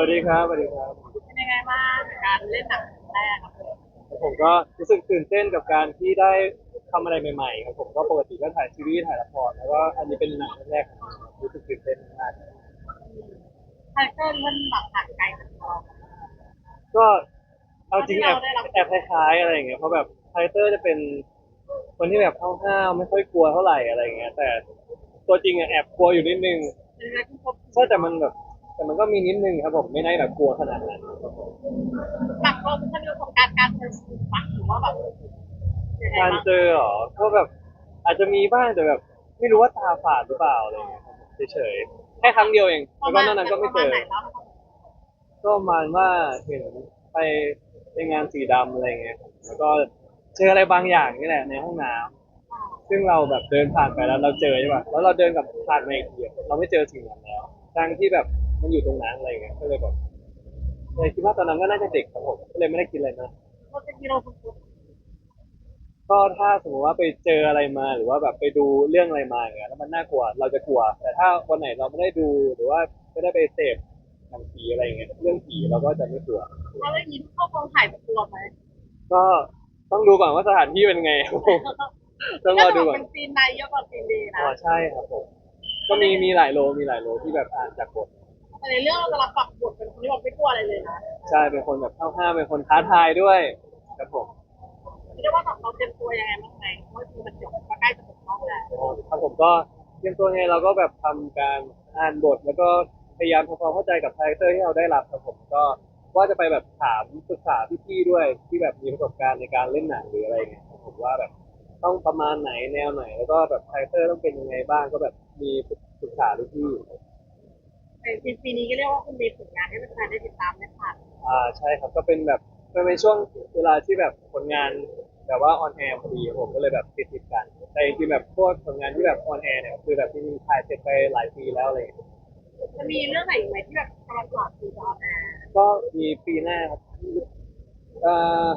วัสดีครับสวัสดีครับ เป็นยังไงบ้างกับการเล่นหนังครั้งแรกครับผมผมก็รู้สึกตื่นเต้นกับการที่ได้ทำอะไรใหม่ๆครับผมก็ปกติก็ถ่ายซีรีส์ถ่ายละครแล้วก็อันนี้เป็นหนังเรื่องแรกของผมครับรู้สึกตื่นเต้นมากคาแรคเตอร์มันแบบห่างไกลจากเรา ก็เอาจริงแอบที่เราได้รับแอบคล้ายๆอะไรอย่างเงี้ยเพราะแบบคาแรคเตอร์จะเป็นคนที่แบบห้าวๆไม่ค่อยกลัวเท่าไหร่อะไรอย่างเงี้ยแต่ตัวจริงอะแอบกลัวอยู่นิดนึง เป็นไงที่พบใช่แต่มันแบบ แต่มันก็มีนิดนึงครับผมไม่ได้แบบกลัวขนาดนั้นครับผมหลักเราเป็นประสบการณ์การเจอสื่อปะหรือว่าแบบยังไงการบ้างเจอเหรอก็แบบอาจจะมีบ้างแต่แบบไม่รู้ว่าตาฝาดหรือเปล่าอะไรอย่างเงี้ยครับเฉยๆแค่ครั้งเดียวเองแล้วก็นอกนั้นก็ไม่เจอ ประาณหนแล้วก็ประมาณว่าเห็นไปในงานสีดำอะไรเงี้ยแล้วก็เจออะไรบางอย่างนี่แหละในห้องน้ำซึ่งเราแบบเดินผ่านไปแล้วเราเจอใช่ป่ะแล้วเราเดินกับผ่านมาอีกทีเราไม่เจอสิ่งนั้นแล้วทั้งที่แบบ มันอยู่ตรงนั้นอะไรเงี้ยก็เลยแบบเลยคิดว่าตอนนั้นก็น่าจะเด็กครับผมก็เลยไม่ได้คิดอะไรมากเราเป็นฮีโร่คุณคุณก็ถ้าสมมติว่าไปเจออะไรมาหรือว่าแบบไปดูเรื่องอะไรมาอย่างเงี้ยแล้วมันน่ากลัวเราจะกลัว แต่ถ้าวันไหนเราไม่ได้ดูหรือว่าไม่ได้ไปเสพหนังผีอะไรอย่างเงี้ยเรื่องผีเราก็จะไม่กลัวเราได้ยินเข้ากองถ่ายเป็นตัวไหมก็ต้องดูก่อนว่าสถานที่เป็นไงครับผมต้องรอดูก่อนเป็นซีนในเยอะกว่าซีนดีนะอ๋อใช่ครับผม ก็มีมีหลายโลมีหลายโลที่แบบอ่านจากบท แต่ในเรื่องเราจะรับปรับบทเป็นคนที่แบบไม่กลัวอะไรเลยนะใช่เป็นคนแบบห้าวๆเป็นคนท้าทายด้วยครับผมไม่ได้ว่าแบบเราเตรียมตัวยังไงบ้างไงเพราะจริงมันเดี๋ยวมาใกล้จะถึงน้องแล้วอ๋อครับผมก็เตรียมตัวไงเราก็แบบทำการอ่านบทแล้วก็พยายามทำความเข้าใจกับคาแรคเตอร์ที่เราได้รับครับผมก็ว่าจะไปแบบถามปรึกษาพี่ๆด้วยที่แบบมีประสบการณ์ในการเล่นหนังหรืออะไรเงี้ยครับผมว่าแบบต้องประมาณไหนแนวไหน แล้วก็แบบคาแรคเตอร์ต้องเป็นยังไงบ้างก็แบบมีปรึกษาพี่ๆใน ปีปีนี้ก็เรียกว่าคุณมีผลงานให้แฟนๆได้ติดตามได้ผ่านอ่าใช่ครับก็เป็นแบบมันเป็นช่วงเวลาที่แบบผลงานแบบว่าออนแอร์พอดีผมก็เลยแบบติดติดๆกัน แต่จริงๆแบบพวกผลงานที่แบบออนแอร์เนี่ยคือแบบที่มีถ่ายเสร็จไปหลายปีแล้วอะไรอย่างเลยจะมีเรื่องไหนอีกไหมที่แบบกำลังหลับอยู่ตอนนี้ก็มีปีหน้าครับเอ่อ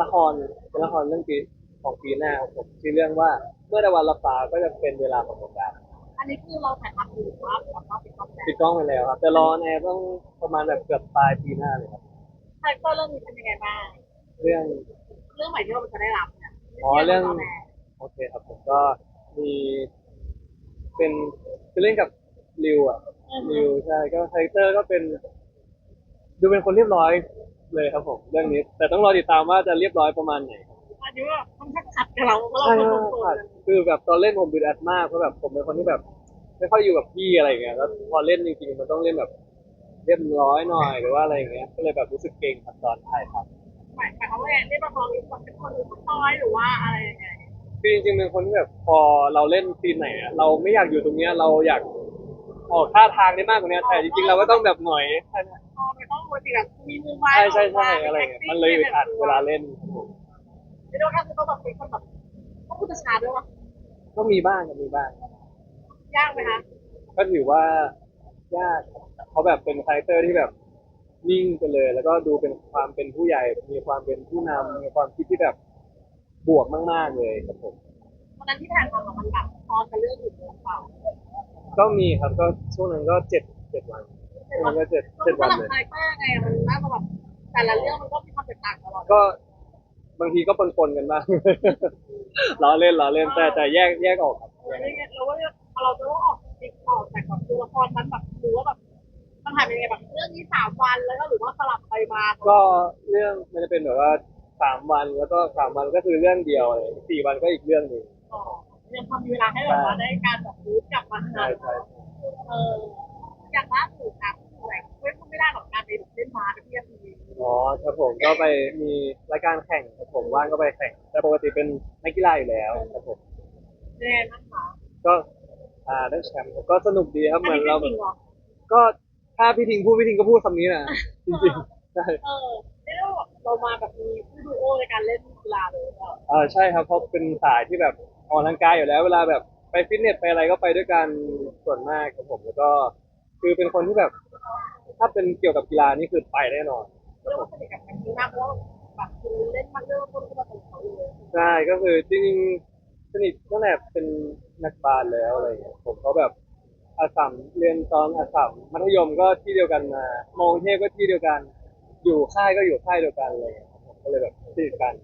ละครเป็นละครเรื่องปีของปีหน้าครับผมชื่อเรื่องว่าเมื่อตะวันรับฟ้าก็จะเป็นเวลาของผมดา อันนี้คือเราถ่ายทำอยู่ว่าแบบว่าเป็นกองแสปิดกล้องไปแล้วครับ แต่รอออนแอร์ต้องประมาณแบบเกือบปลายปีหน้าเลยครับ คาแรคเตอร์เรื่องนี้เป็นยังไงบ้าง เรื่อง เรื่องใหม่ที่เราจะได้รับเนี่ยอ๋อเรื่อง โอเคครับผมก็มีเป็นคือเล่นกับริวอะริวใช่ก็คาแรคเตอร์ก็เป็น ดูเป็นคนเรียบร้อยเลยครับผม เรื่องนี้ แต่ต้องรอติดตามว่าจะเรียบร้อยประมาณไหนครับ อันนี้ว่าค่อนข้างขัดกับเราเพราะเราใช่เป็นคครันบโสดคือแบบตอนเล่นผมดูอัดมากเพราะแบบผมเป็นคนที่แบบ ไม่ค่อยอยู่กับพี่อะไรอย่างเงี้ยแล้วพอเล่นจริงๆมันต้องเล่นแบบเรียบร้อยหน่อยหรือว่าอะไรอย่างเงี้ยก็เลยแบบรู้สึกเก่งครับตอนถ่ายครับหมายความว่าเรียกว่าเราเป็นคนน้อยหรือว่าอะไรยังไงคือจริงๆเป็นคนที่แบบพอเราเล่นซีนไหนอะเราไม่อยากอยู่ตรงเนี้ยเราอยากออกท่าทางได้มากกว่านี้แต่จริงๆเราก็ต้องแบบหน่อยพอไม่ต้องปกติแบบมีมือไม้ใช่ใช่ใช่อะไรเงี้ยมันเลยอึดอัดเวลาเล่น ไม่ต้องการคือต้องแบบเป็นคนแบบต้องพูดช้าด้วยวะก็มีบ้างก็มีบ้าง ยากไหมคะก็ถือว่ายากเพราะแบบเป็นคาแรคเตอร์ที่แบบนิ่งไปเลย แล้วก็ดูเป็นความเป็นผู้ใหญ่ มีความเป็นผู้นำมีความคิดที่แบบบวกมาก ๆ เลยครับผม วันนั้นที่ถ่ายทำมันแบบพอจะเรื่องอื่นหรือเปล่าก็มีครับก็ช่วงนั้นก็เจ็ดเจ็ดวันช่วงนั้นก็เจ็ดเจ็ดมัวันนหลัเลยคาแรคเตอร์ไงมันน่าจะแบบแต่ละเรื่องมันก็มีความแตกต่างตลอด ก็ บางทีก็ปนๆกันบ้าง ล้อเล่นล้อเล่นแต่แต่แยกแยกออกครับเออเนี่ยเราว่าเราจะต้องออกติดออกแต่กับตัวละครนั้นแบบหรือว่าแบบมันถ่ายเป็นยังไงแบบเรื่องนี้สามวันแล้วก็หรือว่าสลับไปมาก็เรื่องมันจะเป็นแบบว่าสามวันแล้วก็สามวันก็คือเรื่องเดียวอะไรสี่วันก็อีกเรื่องหนึ่งต่อยังพอมีเวลาให้แบบว่าได้การแบบรู้กลับมาใช่ใช่เอออย่างล่าสุดนะแอ๋อครับผมก็ไปมีรายการแข่งครับผมว่างก็ไปแข่ง แต่ปกติเป็นนักกีฬาอยู่แล้วครับผมเป็นยังไงบ้างคะก็อ่าได้แชมป์ผมก็สนุกดีครับเหมือนเราจริงเหรอก็ถ้าพี่ทิงพูดพี่ทิงก็พูดคำนี้นะจริงๆใช่เออเรียกว่าเรามาแบบมีผู้ดูโอในการเล่นกีฬาเลยเออเออใช่ครับเพราะเป็นสายที่แบบออกกำลังกายอยู่แล้วเวลาแบบไปฟิตเนสไปอะไรก็ไปด้วยกันส่วนมากครับผมแล้วก็ คือเป็นคนที่แบบ ถ้าเป็นเกี่ยวกับกีฬานี่คือไปแน่นอนค เรีรัยบกผมว่าสนิทกับกันมากเพราะว่าแบบคือเล่นมาเรื่องต้นก็มาตรงเขาเลยใช่ก็คือจริงๆสนิทตั้งแต่เป็นนักบาสแล้วอะไรเงี้ยผมก็แบบอาสัมเรียนตอนอาสัมมัธยมก็ที่เดียวกันมามองเทพก็ที่เดียวกัน อยู่ค่ายก็อยู่ค่ายเดียวกันเลยครับผมก็เลยแบบสนิทกัน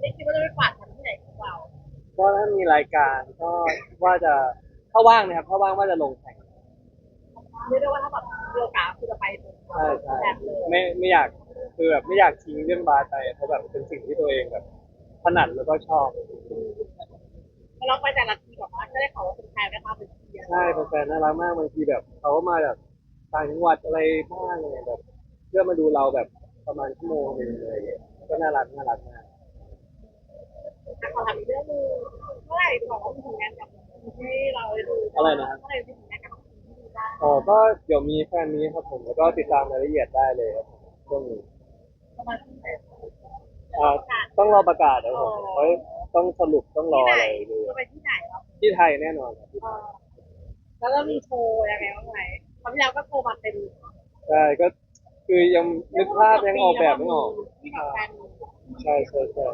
ไม่คิดว่าจะไปฝากกันที่ไหนของเราก็ถ้ามีรายการก็ว่าจะถ้าว่างนะครับถ้าว่างว่าจะลงแข่ง เรียกได้ว่าถ้าแบบมีโอกาสคือจะไปตรงใช่ใช่แบบเลยไม่ไม่อยากคือแบบไม่อยากทิ้งเรื่องบาสไปเพราะแบบเป็นสิ่งที่ตัวเองแบบถนัดแล้วก็ชอบพอเราไปแต่ละทีแบบว่าก็ได้ข่าวว่าเป็นแฟนได้มาเป็นเชียร์ใช่แฟนๆน่ารักมากบางทีแบบเขาก็มาแบบต่างจังหวัดอะไรบ้างอะไรแบบ เพื่อมาดูเราแบบประมาณชั่วโมงหนึงเลย ก็น่ารักน่ารักมากขอถามอีกเรื่องหนึงเมื่อไหร่บอกว่ามีผลงานกับให้เราได้ดูอะไรนะครับเมื่อไหร่มีผลงานกับที่ดูได้ อ๋อก็เดี๋ยวมีแฟนนี้ครับผมแล้วก็ติดตามรายละเอียดได้เลยครับช่วงนี้ประมาณที่ไหนอ่าต้องรอประกาศนะครับผมเพราะต้องสรุปต้องรอที่ไหอะนไรเลยจะไปที่ไหนครับที่ไทยแน่นอนครับที่เอไทยอแล้วก็มีโชว์ยังไงบ้างไหมคราวที่แล้วก็โชว์มาเต็มใช่ก็คือยังนึกภาพยังออกแบบไม่ออกที่แบบแฟนใช่ใช่ใช่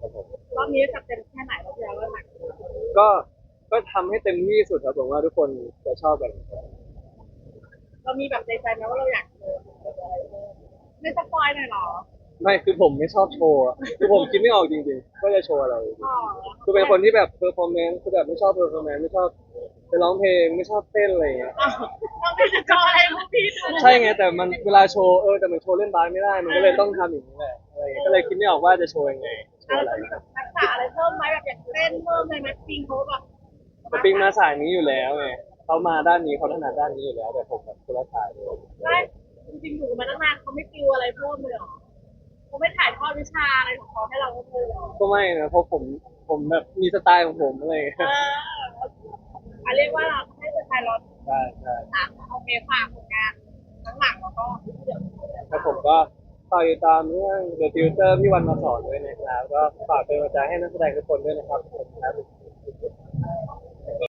ครับผมรอบนี้จะเต็มแค่ไหนรอบที่แล้วก็หนักก็ ก็ทำให้เต็มที่ที่สุดครับผมว่าทุกคนจะชอบแบบนี้ครับเรามีแบบใจใจไหมว่าเราอยากเจออะไรเพิ่มไม่สปอยหน่อยเหรอไม่คือผมไม่ชอบโชว์อะคือผมคิดไม่ออกจริงๆก็จะโชว์อะไร อ๋อคือเป็นคนที่แบบเพอร์ฟอร์แมนซ์คือแบบไม่ชอบเพอร์ฟอร์แมนซ์ไม่ชอบไปร้องเพลงไม่ชอบเต้นอะไรอย่างเงี้ยอ้าวเราไม่จะจออะไรพวกพี่ดูใช่ไงแต่มันเวลาโชว์เออแต่มันโชว์เล่นบาสไม่ได้มันก็เลยต้องทำอย่างนี้แหละอะไรอย่างเงี้ยก็เลยคิดไม่ออกว่าจะโชว์ยังไงโชว์อะไร ทักษะอะไรเพิ่มไหมแบบอยากเต้นเพิ่มเลยไหมปิงเขาแบบ แต่ปิงมาสายนี้อยู่แล้วไงเขามาด้านนี้เขาถนัดด้านนี้อยู่แล้ว แต่ผมแบบคนละสายเลยได้จริงๆอยู่มาตั้งนานเขาไม่ติวอะไรเพิ่มเลยเหรอเขาไม่ถ่ายทอดวิชาอะไรของเขาให้เราเพิ่มเลยเหรอก็ไม่นะเพราะผมผมแบบมีสไตล์ของผมอะไรอย่างเงี้ยเอออะเรียกว่าเราให้เป็นไทยรอนใช่ใช่ตามโอเคฝากผลงานทั้งหลังแล้วก็เดี๋ยวแล้วผมก็ฝากติดตามเรื่อง The Tutor พี่วันมาสอนด้วยนะครับก็ฝากเป็นกำลังใจให้นักแสดงทุกคนด้วยนะครับผมครับ